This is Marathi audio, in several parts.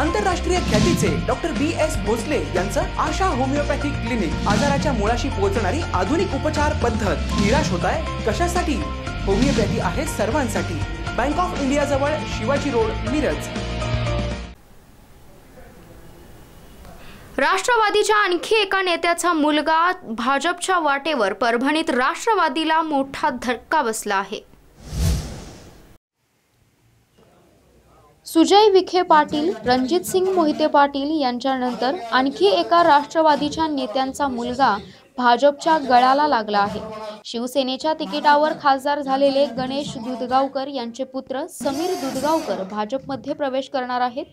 आंतरराष्ट्रीय ख्यातीचे डॉक्टर बी एस भोसले यांचं आशा होमिओपॅथिक क्लिनिक आजाराच्या मुळाशी पोहोचणारी आधुनिक उपचार पद्धत. निराश होत आहे कशासाठी? होमिओपॅथी आहे सर्वांसाठी. बँक ऑफ इंडिया जवळ शिवाजी रोड मिरज. राष्ट्रवादीच्या आणखी एका नेत्याचा मुलगा भाजपच्या वाटेवर परभणीत राष्ट्रवादीला मोठा धक्का बसला आहे. सुजय विखे पाटील रणजित सिंग मोहिते पाटील यांच्यानंतर आणखी एका राष्ट्रवादीच्या नेत्यांचा मुलगा भाजपच्या गळाला लागला आहे. शिवसेनेच्या तिकिटावर खासदार झालेले गणेश दुधगावकर यांचे पुत्र समीर दुधगावकर भाजपमध्ये प्रवेश करणार आहेत.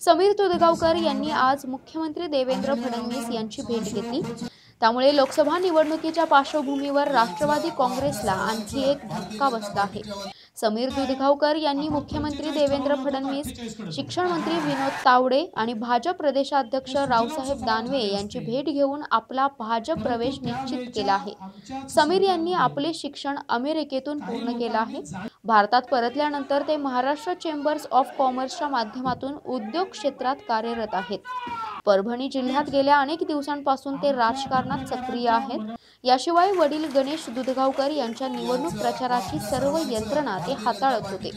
समीर दुधगावकर यांनी आज मुख्यमंत्री देवेंद्र फडणवीस यांची भेट घेतली. त्यामुळे लोकसभा निवडणुकीच्या पार्श्वभूमीवर राष्ट्रवादी काँग्रेसला आणखी एक धक्का बसला आहे. समीर दुधगावकर यांनी मुख्यमंत्री देवेंद्र फडणवीस शिक्षण मंत्री विनोद तावडे आणि भाजप प्रदेशाध्यक्ष रावसाहेब दानवे यांची भेट घेऊन आपला भाजप प्रवेश निश्चित केला आहे. समीर यांनी आपले शिक्षण अमेरिकेतून पूर्ण केलं आहे. भारतात परतल्यानंतर ते महाराष्ट्र चेंबर्स ऑफ कॉमर्सच्या माध्यमातून उद्योग क्षेत्रात कार्यरत आहेत. परभणी जिल्ह्यात गेल्या अनेक दिवसांपासून ते राजकारणात सक्रिय आहेत. याशिवाय वडील गणेश दुधगावकर यांच्या निवडणूक प्रचाराची सर्व यंत्रणा ते हाताळत होते.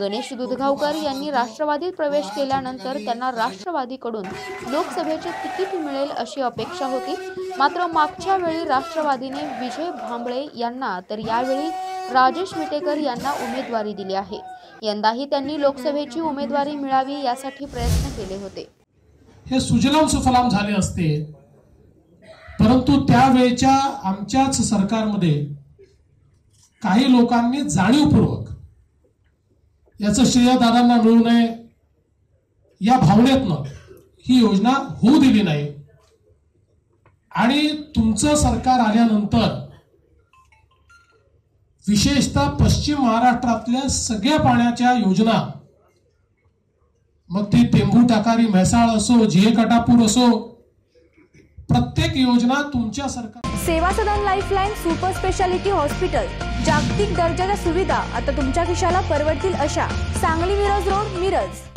गणेश दुधगावकर यांनी राष्ट्रवादीत प्रवेश केल्यानंतर त्यांना राष्ट्रवादीकडून लोकसभेचे तिकीट मिळेल अशी अपेक्षा होती. मात्र मागच्या वेळी राष्ट्रवादीने विजय भांबळे यांना तर यावेळी राजेश विटेकर यांना उमेदवारी दिली आहे. यंदाही त्यांनी लोकसभेची उमेदवारी मिळावी यासाठी प्रयत्न केले होते. हे सुजलाम सुफलाम झाले असते. परंतु त्यावेळच्या आमच्याच सरकारमध्ये काही लोकांनी जाणीवपूर्वक याचं श्रेय दादांना मिळू नये या भावनेतनं ही योजना होऊ दिली नाही. आणि तुमचं सरकार आल्यानंतर विशेषतः पश्चिम महाराष्ट्रातल्या सगळ्या पाण्याच्या योजना. मग ती टेंभू टाकारी म्हैसाळ असो झिये कटापूर असो प्रत्येक योजना तुमच्या सरकार Seva Sadan lifeline super speciality hospital. जागतिक दर्जाच्या सुविधा आता तुमच्या खिशाला परवडतील अशा. सांगली मिरज रोड मिरज.